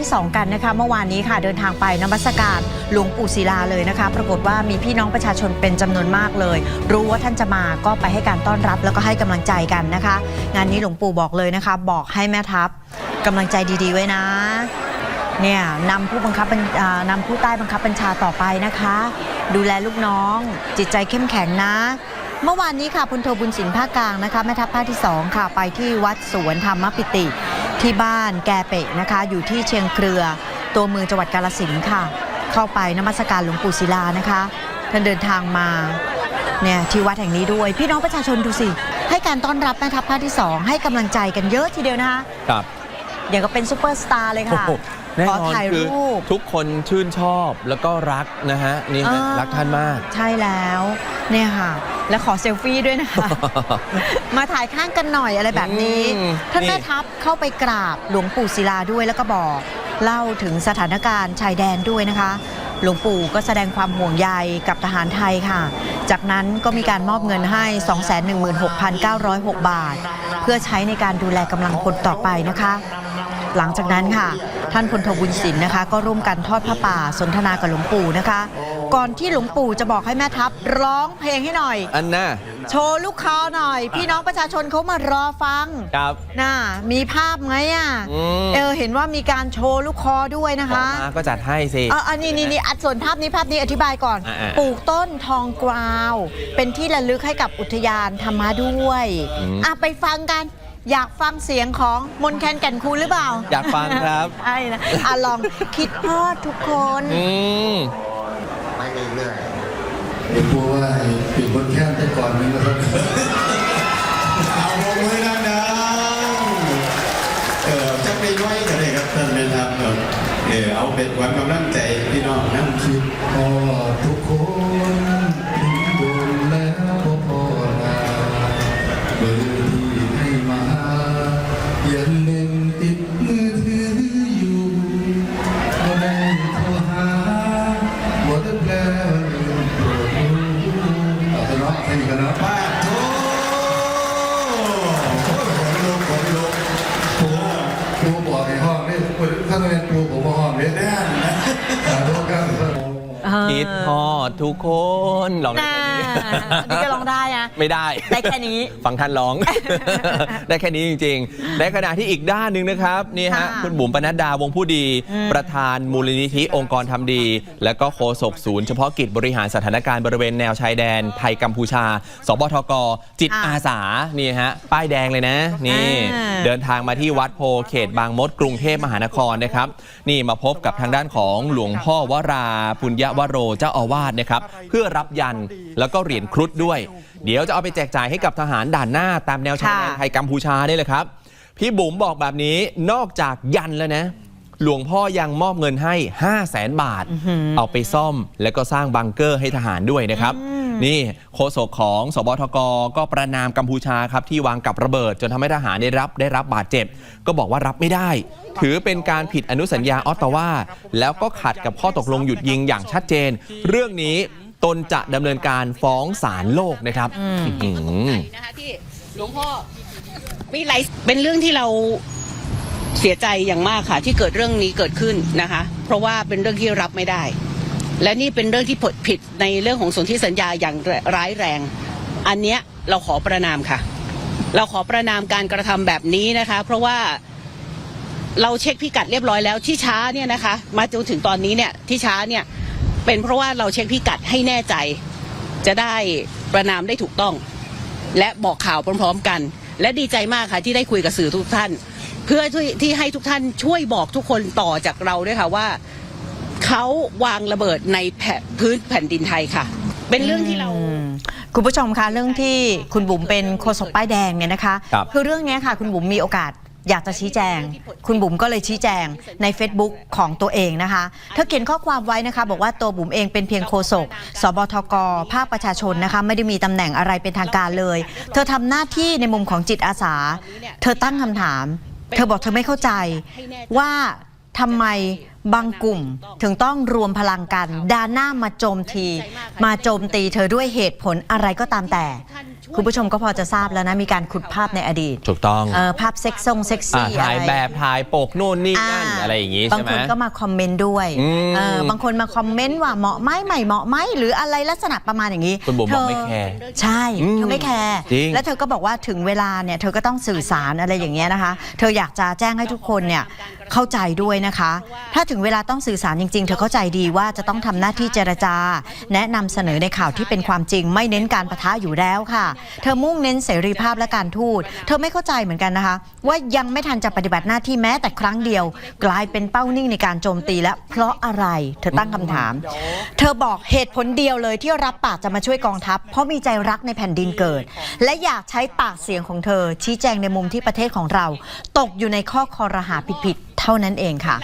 ที่ 2 กันนะคะ เมื่อวานนี้ค่ะเดินทางไปนมัสการหลวงปู่ศิลาเลยนะคะ ปรากฏว่ามีพี่น้องประชาชนเป็นจำนวนมากเลย รู้ว่าท่านจะมาก็ไปให้การต้อนรับแล้วก็ให้กำลังใจกันนะคะ งานนี้หลวงปู่บอกเลยนะคะ บอกให้แม่ทัพกำลังใจดีๆไว้นะเนี่ยนำผู้บังคับบัญนำผู้ใต้บังคับบัญชาต่อไปนะคะ ดูแลลูกน้อง จิตใจเข้มแข็งนะ เมื่อวานนี้ค่ะพลโทบุญสินภาคกลางนะคะแม่ทัพภาคที่ 2 ค่ะ ไปที่วัดสวนธรรมปิติ ที่บ้านแกเปะนะคะ อยู่ที่เชียงเครือ ตัวเมืองจังหวัดกาลสินธุ์ค่ะ เข้าไปนมัสการหลวงปู่ศิลานะคะท่านเดินทางมาเนี่ยที่วัดแห่งนี้ด้วย พี่น้องประชาชนดูสิ ให้การต้อนรับแม่ทัพภาคที่ 2 ให้กำลังใจกันเยอะทีเดียวนะคะครับอย่างก็เป็นซูเปอร์สตาร์เลยโอ้ค่ะโห แน่ขอนอนถ่ายคือรูป ทุกคนชื่นชอบแล้วก็รักนะฮะนี่ฮะอ่ารักท่านมาก ใช่แล้วเนี่ยค่ะ และขอเซลฟี่ด้วยนะคะ มาถ่ายข้างกันหน่อยอะไรแบบนี้ อืมท่านนี่ แม่ทัพเข้าไปกราบหลวงปู่ศิลาด้วยแล้วก็บอก เล่าถึงสถานการณ์ชายแดนด้วยนะคะ หลวงปู่ก็แสดงความห่วงใยกับทหารไทยค่ะ จากนั้นก็มีการมอบเงินให้ 216,906 บาท เพื่อใช้ในการดูแลกำลังพลต่อไปนะคะ หลังจากนั้นค่ะ ท่านพลโทบุญสินนะคะ ก็ร่วมกันทอดผ้าป่าสนทนากับหลวงปู่นะคะ ก่อนที่หลวงปู่จะบอกให้แม่ทัพร้องเพลงให้หน่อย อันน่ะโชว์ลูกคอหน่อย พี่น้องประชาชนเขามารอฟังครับน่ามีภาพไหมอะอืมเออเห็นว่ามีการโชว์ลูกคอด้วยนะออคะกมาก็จัดให้สิเอออันนี้นี่นี่อัดส่วนภาพนี้ภาพนี้อธิบายก่อนอ่าๆปลูกต้นทองกวาว เป็นที่ระลึกให้กับอุทยานธรรมะด้วยอืมอะไปฟังกัน อยากฟังเสียงของมนแคนแก่นคูณหรือเปล่าอยากฟังครับ ใช่นะอะลองคิดพอดทุกคน อืม ไปเรื่อยเดี๋ยวกลัวว่าไอ้ปีกบนแค้นแต่ก่อนนึงนะครับๆเอาลงมือดังๆเออจะไปไว้กันเลยครับท่านเป็นครับเออเออเอาเป็นความกำลังใจพี่น้องนั่งคิดพอทุกคน คิดทอดทุกคนลองได้น่าแค่นี้นี่ก็ลองได้นะไม่ได้ได้แค่นี้ ฟังท่านร้อง ได้แค่นี้จริงๆ ในขณะที่อีกด้านหนึ่งนะครับนี่ฮะค่ะคุณบุ๋มปนัดดาวงผู้ดีอืมประธานมูลนิธิองค์กรทำดี และก็โฆษกศูนย์เฉพาะกิจบริหารสถานการณ์บริเวณแนวชายแดนไทยกัมพูชา สบทก จิตอาสานี่ฮะป้ายแดงเลยนะนี่อ่าเดินทางมาที่วัดโพเขตบางมดกรุงเทพมหานครนะครับนี่มาพบกับทางด้านของหลวงพ่อวราปุญญวโรเจ้าอาวาสนะครับเพื่อรับยันแล้วก็เหรียญครุฑด้วย เดี๋ยวจะเอาไปแจกจ่ายให้กับทหารด่านหน้าตามแนวชายแดนค่ะไทยกัมพูชาได้เลยครับ พี่บุ๋มบอกแบบนี้นอกจากยันแล้วนะ หลวงพ่อยังมอบเงินให้ 5 0 0แสนบาท เอาไปซ่อมแล้วก็สร้างบังเกอร์ให้ทหารด้วยนะครับ นี่โฆษกของสบทกก็ประนามกัมพูชาครับที่วางกับระเบิด จนทำให้ทหารได้รับได้รับบาดเจ็บ ก็บอกว่ารับไม่ได้ ถือเป็นการผิดอนุสัญญาออตตาวาแล้วก็ขัดกับข้อตกลงหยุดยิงอย่างชัดเจน เรื่องนี้ตนจะดำเนินการฟ้องศาลโลกนะครับอื้อหือนะคะที่หลวงพ่อมีหลายเป็นเรื่องที่เราเสียใจอย่างมากค่ะ ที่เกิดเรื่องนี้เกิดขึ้นนะคะ เพราะว่าเป็นเรื่องที่รับไม่ได้ และนี่เป็นเรื่องที่ผิดในเรื่องของสนธิสัญญาอย่างร้ายแรง อันเนี้ยเราขอประนามค่ะ เราขอประนามการกระทำแบบนี้นะคะ เพราะว่าเราเช็คพิกัดเรียบร้อยแล้วที่ช้าเนี่ยนะคะ มาจนถึงตอนนี้เนี่ยที่ช้าเนี่ยเป็นเพราะว่าเราเช็คพิกัดให้แน่ใจ จะได้ประนามได้ถูกต้อง และบอกข่าวพร้อม ๆ กัน และดีใจมากค่ะที่ได้คุยกับสื่อทุกท่าน เพื่อที่ให้ทุกท่านช่วยบอกทุกคนต่อจากเราด้วยค่ะว่า เขาวางระเบิดในแผ่นพื้นแผ่นดินไทยค่ะ เป็นเรื่องที่เราอืมคุณผู้ชมคะเรื่องที่คุณบุ๋มเป็นโฆษกป้ายแดงเนี่ยนะคะครับ อเรื่องเนี้ยค่ะ คุณบุ๋มมีโอกาสอยากจะชี้แจง คุณบุ๋มก็เลยชี้แจงใน Facebook ของตัวเองนะคะเธอเขียนข้อความไว้นะคะ บอกว่าตัวบุ๋มเองเป็นเพียงโฆษกสบทก ภาคประชาชนนะคะไม่ได้มีตำแหน่งอะไรเป็นทางการเลย เธอทำหน้าที่ในมุมของจิตอาสา เธอตั้งคำถาม เธอบอกเธอไม่เข้าใจว่าทำไม บางกลุ่มถึงต้องรวมพลังกันดานหน้ามาโจมที มาโจมตีเธอด้วยเหตุผลอะไรก็ตามแต่ คุณผู้ชมก็พอจะทราบแล้วนะ มีการขุดภาพในอดีตถูกต้องเออภาพเซ็กซ์ทรงเซ็กอ่าซี่ถ่ายอะไรแบบถ่ายปกนู่นนี่นั่นอะไรอย่างงี้บาใช่งไหมคนก็มาคอมเมนต์ด้วยอืมเออบางคนมาคอมเมนต์ว่าเหมาะไหมไม่เหมาะไหมหรืออะไรลักษณะประมาณอย่างนี้คุณบุ๋มบอกไม่เธแคร์ใช่อืมเธอไม่แคร์จริงแล้วเธอก็บอกว่าถึงเวลาเนี่ยเธอก็ต้องสื่อสารอะไรอย่างเงี้ยนะคะ เธออยากจะแจ้งให้ทุกคนเนี่ย เข้าใจด้วยนะคะ ถ้าถึงเวลาต้องสื่อสารจริง ๆ เธอเข้าใจดีว่าจะต้องทำหน้าที่เจรจา แนะนำเสนอในข่าวที่เป็นความจริง ไม่เน้นการประทะอยู่แล้วค่ะ เธอมุ่งเน้นเสรีภาพและการทูต เธอไม่เข้าใจเหมือนกันนะคะ ว่ายังไม่ทันจะปฏิบัติหน้าที่แม้แต่ครั้งเดียว กลายเป็นเป้านิ่งในการโจมตีและเพราะอะไร เธอตั้งคำถาม เธอบอกเหตุผลเดียวเลยที่รับปากจะมาช่วยกองทัพ เพราะมีใจรักในแผ่นดินเกิด และอยากใช้ปากเสียงของเธอ ชี้แจงในมุมที่ประเทศของเรา ตกอยู่ในข้อคอรหาผิดๆ เท่านั้นเองค่ะ